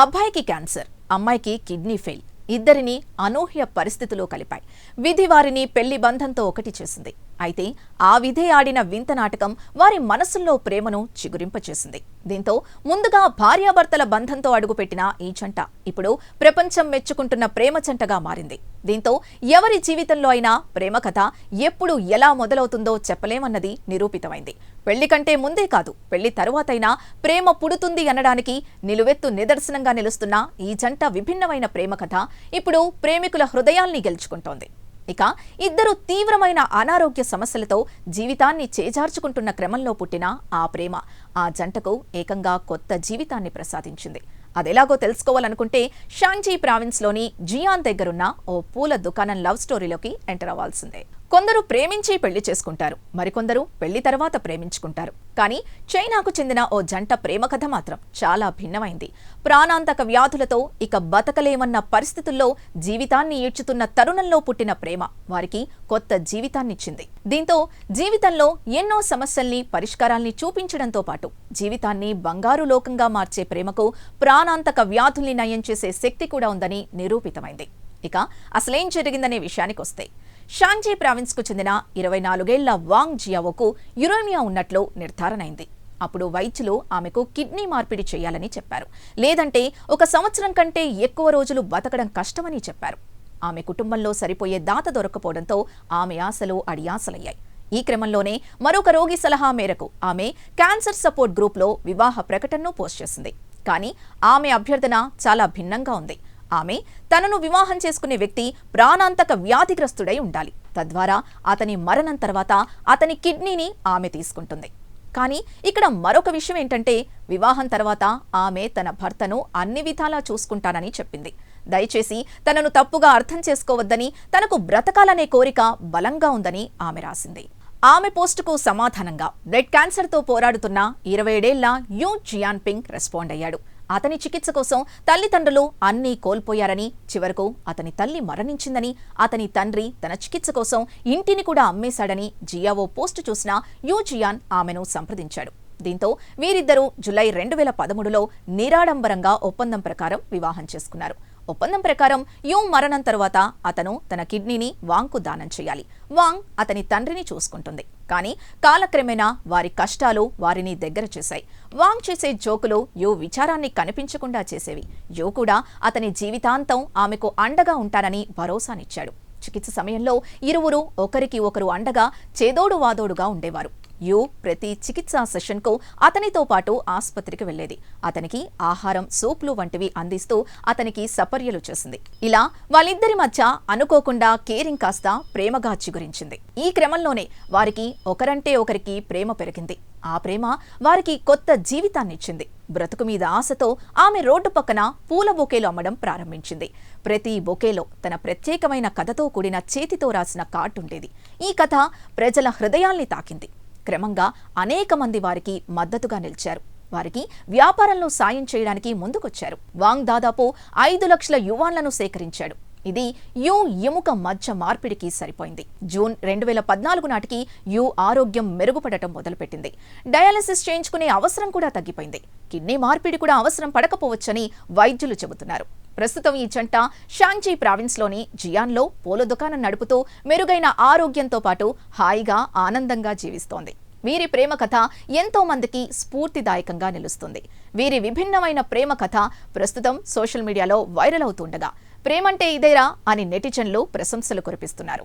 అబ్బాయికి క్యాన్సర్ అమ్మాయికి kidney fail ఇద్దరిని అనూహ్య పరిస్థితులు కలిపాయి. విధి వారిని పెళ్ళి బంధంతో ఒకటి చేసింది. అయితే ఆ విధే ఆడిన వింత నాటకం వారి మనసుల్లో ప్రేమను చిగురింపచేసింది. దీంతో ముందుగా భార్యాభర్తల బంధంతో అడుగుపెట్టిన ఈ జంట ఇప్పుడు ప్రపంచం మెచ్చుకుంటున్న ప్రేమ జంటగా మారింది. దీంతో ఎవరి జీవితంలో అయినా ప్రేమ కథ ఎప్పుడు ఎలా మొదలవుతుందో చెప్పలేమన్నది నిరూపితమైంది. పెళ్ళి కంటే ముందే కాదు పెళ్ళి తరువాతైనా ప్రేమ పుడుతుంది అనడానికి నిలువెత్తు నిదర్శనంగా నిలుస్తున్న ఈ జంట విభిన్నమైన ప్రేమ కథ ఇప్పుడు ప్రేమికుల హృదయాల్ని గెలుచుకుంటోంది. ఇక ఇద్దరు తీవ్రమైన అనారోగ్య సమస్యలతో జీవితాన్ని చేజార్చుకుంటున్న క్రమంలో పుట్టిన ఆ ప్రేమ ఆ జంటకు ఏకంగా కొత్త జీవితాన్ని ప్రసాదించింది. అదెలాగో తెలుసుకోవాలనుకుంటే షాంగ్జీ ప్రావిన్స్లోని జియాన్ దగ్గరున్న ఓ పూల దుకాణం లవ్ స్టోరీలోకి ఎంటర్ అవ్వాల్సిందే. కొందరు ప్రేమించి పెళ్ళి చేసుకుంటారు. మరికొందరు పెళ్ళి తర్వాత ప్రేమించుకుంటారు. కానీ చైనాకు చెందిన ఓ జంట ప్రేమ కథ మాత్రం చాలా భిన్నమైంది. ప్రాణాంతక వ్యాధులతో ఇక బతకలేమన్న పరిస్థితుల్లో జీవితాన్ని ఈడ్చుతున్న తరుణంలో పుట్టిన ప్రేమ వారికి కొత్త జీవితాన్నిచ్చింది. దీంతో జీవితంలో ఎన్నో సమస్యల్ని పరిష్కారాల్ని చూపించడంతో పాటు జీవితాన్ని బంగారు లోకంగా మార్చే ప్రేమకు ప్రాణాంతక వ్యాధుల్ని నయం చేసే శక్తి కూడా ఉందని నిరూపితమైంది. ఇక అసలేం జరిగిందనే విషయానికొస్తే షాంజీ ప్రావిన్స్కు చెందిన ఇరవై నాలుగేళ్ళ వాంగ్ జియావోకు యురేమియా ఉన్నట్లు నిర్ధారణైంది. అప్పుడు వైద్యులు ఆమెకు కిడ్నీ మార్పిడి చేయాలని చెప్పారు. లేదంటే ఒక సంవత్సరం కంటే ఎక్కువ రోజులు బతకడం కష్టమని చెప్పారు. ఆమె కుటుంబంలో సరిపోయే దాత దొరకపోవడంతో ఆమె ఆశలు అడియాసలయ్యాయి. ఈ క్రమంలోనే మరొక రోగి సలహా మేరకు ఆమె క్యాన్సర్ సపోర్ట్ గ్రూప్లో వివాహ ప్రకటనను పోస్ట్ చేసింది. కానీ ఆమె అభ్యర్థన చాలా భిన్నంగా ఉంది. ఆమె తనను వివాహం చేసుకునే వ్యక్తి ప్రాణాంతక వ్యాధిగ్రస్తుడై ఉండాలి. తద్వారా అతని మరణం తర్వాత అతని కిడ్నీని ఆమె తీసుకుంటుంది. కానీ ఇక్కడ మరొక విషయం ఏంటంటే వివాహం తర్వాత ఆమె తన భర్తను అన్ని విధాలా చూసుకుంటానని చెప్పింది. దయచేసి తనను తప్పుగా అర్థం చేసుకోవద్దని తనకు బ్రతకాలనే కోరిక బలంగా ఉందని ఆమె రాసింది. ఆమె పోస్టుకు సమాధానంగా బ్లడ్ క్యాన్సర్తో పోరాడుతున్న ఇరవై ఏడేళ్ళ యూ జియాన్ పింగ్ రెస్పాండ్ అయ్యాడు. అతని చికిత్స కోసం తల్లిదండ్రులు అన్నీ కోల్పోయారని చివరకు అతని తల్లి మరణించిందని అతని తండ్రి తన చికిత్స కోసం ఇంటిని కూడా అమ్మేశాడని జియావో పోస్టు చూసిన యూ జియాన్ ఆమెను సంప్రదించాడు. దీంతో వీరిద్దరూ జులై రెండు వేల పదమూడులో నిరాడంబరంగా ఒప్పందం ప్రకారం వివాహం చేసుకున్నారు. ఒప్పందం ప్రకారం యూ మరణం తరువాత అతను తన కిడ్నీని వాంగ్కు దానం చేయాలి. వాంగ్ అతని తండ్రిని చూసుకుంటుంది. కానీ కాలక్రమేణా వారి కష్టాలు వారిని దగ్గర చేశాయి. వాంగ్ చేసే జోకులు యూ విచారాన్ని కనిపించకుండా చేసేవి. యూ కూడా అతని జీవితాంతం ఆమెకు అండగా ఉంటానని భరోసానిచ్చాడు. చికిత్స సమయంలో ఇరువురు ఒకరికి ఒకరు అండగా చేదోడు వాదోడుగా ఉండేవారు. యు ప్రతి చికిత్సా సెషన్కు అతనితో పాటు ఆసుపత్రికి వెళ్ళేది అతనికి ఆహారం సూప్లు వంటివి అందిస్తూ అతనికి సపర్యలు చేసింది. ఇలా వాళ్ళిద్దరి మధ్య అనుకోకుండా కేరింగ్ కాస్త ప్రేమగా చిగురించింది ఈ క్రమంలోనే వారికి ఒకరంటే ఒకరికి ప్రేమ పెరిగింది. ఆ ప్రేమ వారికి కొత్త జీవితాన్నిచ్చింది బ్రతుకు మీద ఆశతో ఆమె రోడ్డు పక్కన పూల బొకేలు అమ్మడం ప్రారంభించింది. ప్రతి బొకేలో తన ప్రత్యేకమైన కథతో కూడిన చేతితో రాసిన కార్డు ఉండేది. ఈ కథ ప్రజల హృదయాల్ని తాకింది. క్రమంగా అనేక మంది వారికి మద్దతుగా నిలిచారు. వారికి వ్యాపారంలో సాయం చేయడానికి ముందుకొచ్చారు. వాంగ్ దాదాపు ఐదు లక్షల యువాన్లను సేకరించాడు. ఇది యు ఎముక మధ్య మార్పిడికి సరిపోయింది. జూన్ రెండు వేల పద్నాలుగు నాటికి యు ఆరోగ్యం మెరుగుపడటం మొదలుపెట్టింది. డయాలసిస్ చేయించుకునే అవసరం కూడా తగ్గిపోయింది. కిడ్నీ మార్పిడి కూడా అవసరం పడకపోవచ్చని వైద్యులు చెబుతున్నారు. ప్రస్తుతం ఈ జంట షాంజీ ప్రావిన్స్లోని జియాన్లో పూల దుకాణం నడుపుతూ మెరుగైన ఆరోగ్యంతో పాటు హాయిగా ఆనందంగా జీవిస్తోంది. వీరి ప్రేమ కథ ఎంతో మందికి స్ఫూర్తిదాయకంగా నిలుస్తుంది. వీరి విభిన్నమైన ప్రేమ కథ ప్రస్తుతం సోషల్ మీడియాలో వైరల్ అవుతుండగా. ప్రేమంటే ఇదేరా అని నెటిజన్లు ప్రశంసలు కురిపిస్తున్నారు.